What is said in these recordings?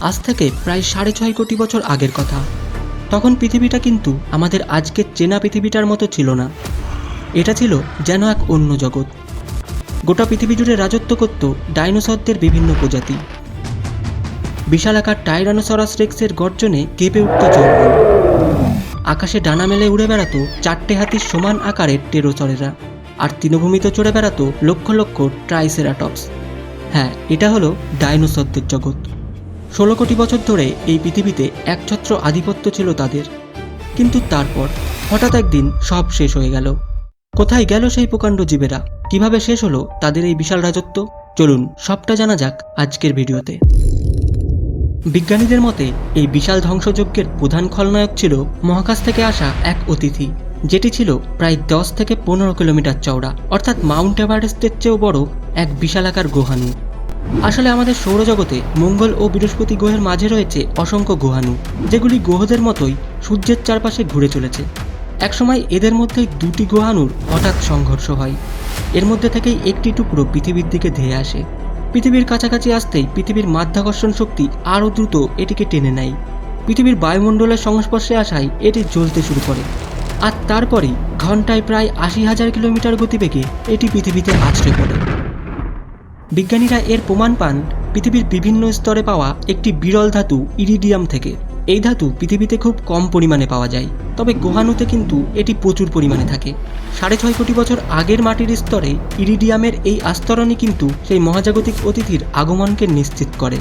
আজ থেকে প্রায় সাড়ে ছয় কোটি বছর আগের কথা। তখন পৃথিবীটা কিন্তু আমাদের আজকের চেনা পৃথিবীটার মতো ছিল না। এটা ছিল যেন এক অন্য জগৎ। গোটা পৃথিবী জুড়ে রাজত্ব করত ডাইনোসরদের বিভিন্ন প্রজাতি। বিশালাকার টাইরানোসরাস রেক্সের গর্জনে কেঁপে উঠত জঙ্গল আকাশে ডানা মেলে উড়ে বেড়াতো চারটে হাতির সমান আকারের টেরোসরেরা, আর তৃণভূমিতে চড়ে বেড়াতো লক্ষ লক্ষ ট্রাইসেরাটপস। হ্যাঁ এটা হলো ডাইনোসরদের জগৎ। ষোলো কোটি বছর ধরে এই পৃথিবীতে একছত্র আধিপত্য ছিল তাদের। কিন্তু তারপর হঠাৎ একদিন সব শেষ হয়ে গেল। কোথায় গেল সেই প্রকাণ্ড জীবেরা? কীভাবে শেষ হলো তাদের এই বিশাল রাজত্ব? চলুন সবটা জানা যাক আজকের ভিডিওতে। বিজ্ঞানীদের মতে, এই বিশাল ধ্বংসযজ্ঞের প্রধান খলনায়ক ছিল মহাকাশ থেকে আসা এক অতিথি, যেটি ছিল প্রায় দশ থেকে পনেরো কিলোমিটার চওড়া, অর্থাৎ মাউন্ট এভারেস্টের চেয়েও বড় এক বিশালাকার গুহাণু আসলে আমাদের সৌরজগতে মঙ্গল ও বৃহস্পতি গ্রহের মাঝে রয়েছে অসংখ্য গুহাণু, যেগুলি গ্রহদের মতোই সূর্যের চারপাশে ঘুরে চলেছে। একসময় এদের মধ্যেই দুটি গ্রহাণুর হঠাৎ সংঘর্ষ হয়। এর মধ্যে থেকেই একটি টুকরো পৃথিবীর দিকে ধেয়ে আসে। পৃথিবীর কাছাকাছি আসতেই পৃথিবীর মাধ্যাকর্ষণ শক্তি আরও দ্রুত এটিকে টেনে নেয়। পৃথিবীর বায়ুমণ্ডলের সংস্পর্শে আসায় এটি জ্বলতে শুরু করে। আর তারপরেই ঘন্টায় প্রায় আশি হাজার কিলোমিটার গতিবেগে এটি পৃথিবীতে আছড়ে পড়ে। বিজ্ঞানীরা এর প্রমাণ পান পৃথিবীর বিভিন্ন স্তরে পাওয়া একটি বিরল ধাতু ইরিডিয়াম থেকে। এই ধাতু পৃথিবীতে খুব কম পরিমাণে পাওয়া যায়, তবে গোহানুতে কিন্তু এটি প্রচুর পরিমাণে থাকে। সাড়ে ছয় কোটি বছর আগের মাটির স্তরে ইরিডিয়ামের এই আস্তরণই কিন্তু সেই মহাজাগতিক অতিথির আগমনকে নিশ্চিত করে।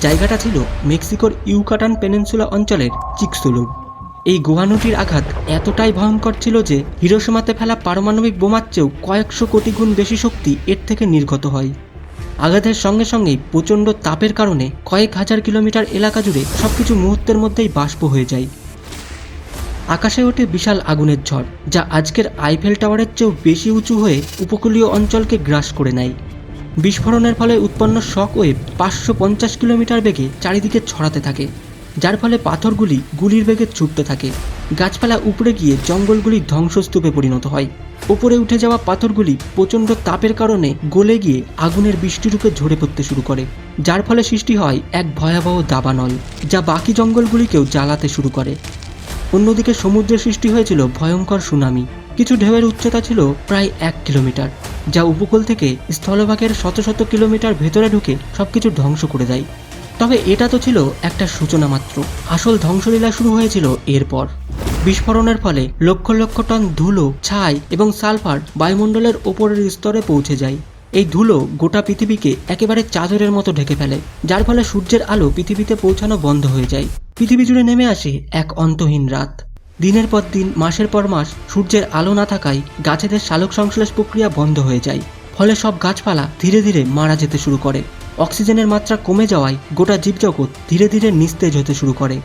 জায়গাটা ছিল মেক্সিকোর ইউকাটান পেনিনসুলা অঞ্চলের চিকসুলুব এই গুহাণুটির আঘাত এতটাই ভয়ঙ্কর ছিল যে হিরোসীমাতে ফেলা পারমাণবিক বোমার চেয়েও কয়েকশো কোটি গুণ বেশি শক্তি এর থেকে নির্গত হয়। আঘাতের সঙ্গে সঙ্গেই প্রচণ্ড তাপের কারণে কয়েক হাজার কিলোমিটার এলাকা জুড়ে সবকিছু মুহূর্তের মধ্যেই বাষ্প হয়ে যায়। আকাশে ওঠে বিশাল আগুনের ঝড়, যা আজকের আইফেল টাওয়ারের চেয়েও বেশি উঁচু হয়ে উপকূলীয় অঞ্চলকে গ্রাস করে নেয়। বিস্ফোরণের ফলে উৎপন্ন শক ওয়েভ পাঁচশো পঞ্চাশ কিলোমিটার বেগে চারিদিকে ছড়াতে থাকে। যার ফলে পাথরগুলি গুলির বেগে ছুটতে থাকে। গাছপালা উপড়ে গিয়ে জঙ্গলগুলি ধ্বংসস্তূপে পরিণত হয়। ওপরে উঠে যাওয়া পাথরগুলি প্রচণ্ড তাপের কারণে গলে গিয়ে আগুনের বৃষ্টিরূপে ঝরে পড়তে শুরু করে, যার ফলে সৃষ্টি হয় এক ভয়াবহ দাবানল, যা বাকি জঙ্গলগুলিকেও জ্বালাতে শুরু করে। অন্যদিকে সমুদ্রে সৃষ্টি হয়েছিল ভয়ঙ্কর সুনামি। কিছু ঢেউয়ের উচ্চতা ছিল প্রায় এক কিলোমিটার, যা উপকূল থেকে স্থলভাগের শত শত কিলোমিটার ভেতরে ঢুকে সবকিছু ধ্বংস করে দেয়। তবে এটা তো ছিল একটা সূচনা মাত্র। আসল ধ্বংসলীলা শুরু হয়েছিল এরপর। বিস্ফোরণের ফলে লক্ষ লক্ষ টন ধুলো, ছাই এবং সালফার বায়ুমণ্ডলের ওপরের স্তরে পৌঁছে যায়। এই ধুলো গোটা পৃথিবীকে একেবারে চাদরের মতো ঢেকে ফেলে। যার ফলে সূর্যের আলো পৃথিবীতে পৌঁছানো বন্ধ হয়ে যায়। পৃথিবী জুড়ে নেমে আসে এক অন্তহীন রাত। দিনের পর দিন, মাসের পর মাস, সূর্যের আলো না থাকায় গাছেদের সালোক সংশ্লেষ প্রক্রিয়া বন্ধ হয়ে যায়। ফলে সব গাছপালা ধীরে ধীরে মারা যেতে শুরু করে। অক্সিজেনের মাত্রা কমে যাওয়ায় গোটা জীবজগৎ ধীরে ধীরে নিস্তেজ হতে শুরু করে।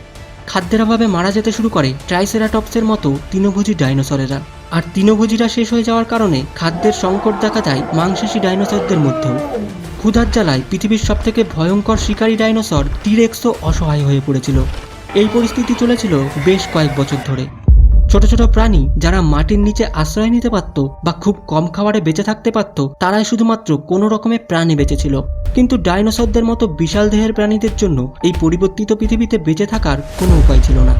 খাদ্যের অভাবে মারা যেতে শুরু করে ট্রাইসেরাটপসের মতো তৃণভোজী ডাইনোসরেরা। আর তৃণভোজীরা শেষ হয়ে যাওয়ার কারণে খাদ্যের সংকট দেখা যায় মাংসাশী ডাইনোসরদের মধ্যেও। ক্ষুধার জ্বালায় পৃথিবীর সবথেকে ভয়ঙ্কর শিকারী ডাইনোসর টিরেক্সও অসহায় হয়ে পড়েছিল। এই পরিস্থিতি চলেছিল বেশ কয়েক বছর ধরে। ছোট ছোট প্রাণী যারা মাটির নিচে আশ্রয় নিতে পারত বা খুব কম খাবারে বেঁচে থাকতে পারত, তারাই শুধুমাত্র কোনো রকমের প্রাণী বেঁচেছিল। কিন্তু ডাইনোসরদের মতো বিশাল দেহের প্রাণীদের জন্য এই পরিবর্তিত পৃথিবীতে বেঁচে থাকার কোনো উপায় ছিল না।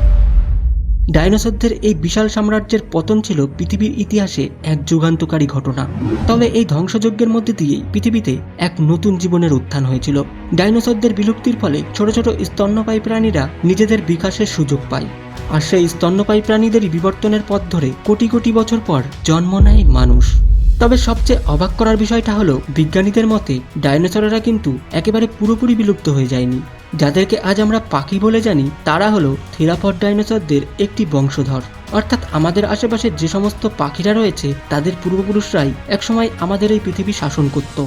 ডাইনোসরদের এই বিশাল সাম্রাজ্যের পতন ছিল পৃথিবীর ইতিহাসে এক যুগান্তকারী ঘটনা। তবে এই ধ্বংসযজ্ঞের মধ্যে দিয়েই পৃথিবীতে এক নতুন জীবনের উত্থান হয়েছিল। ডাইনোসরদের বিলুপ্তির ফলে ছোট ছোট স্তন্যপায়ী প্রাণীরা নিজেদের বিকাশের সুযোগ পায়। আর সেই স্তন্যপায়ী প্রাণীদেরই বিবর্তনের পথ ধরে কোটি কোটি বছর পর জন্ম নেয় মানুষ। তবে সবচেয়ে অবাক করার বিষয়টা হলো, বিজ্ঞানীদের মতে ডাইনোসরেরা কিন্তু একেবারে পুরোপুরি বিলুপ্ত হয়ে যায়নি। যাদেরকে আজ আমরা পাখি বলে জানি, তারা হলো থেরাপড ডাইনোসরদের একটি বংশধর। অর্থাৎ আমাদের আশেপাশে যে সমস্ত পাখিরা রয়েছে, তাদের পূর্বপুরুষরাই একসময় আমাদের এই পৃথিবী শাসন করত।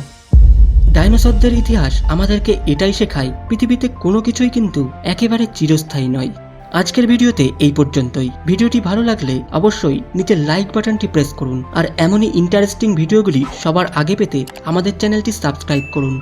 ডাইনোসরদের ইতিহাস আমাদেরকে এটাই শেখায়, পৃথিবীতে কোনো কিছুই কিন্তু একেবারে চিরস্থায়ী নয়। আজকের ভিডিওতে এই পর্যন্তই। ভিডিওটি ভালো লাগলে অবশ্যই নিচের লাইক বাটনটি প্রেস করুন। আর এমনই ইন্টারেস্টিং ভিডিওগুলি সবার আগে পেতে আমাদের চ্যানেলটি সাবস্ক্রাইব করুন।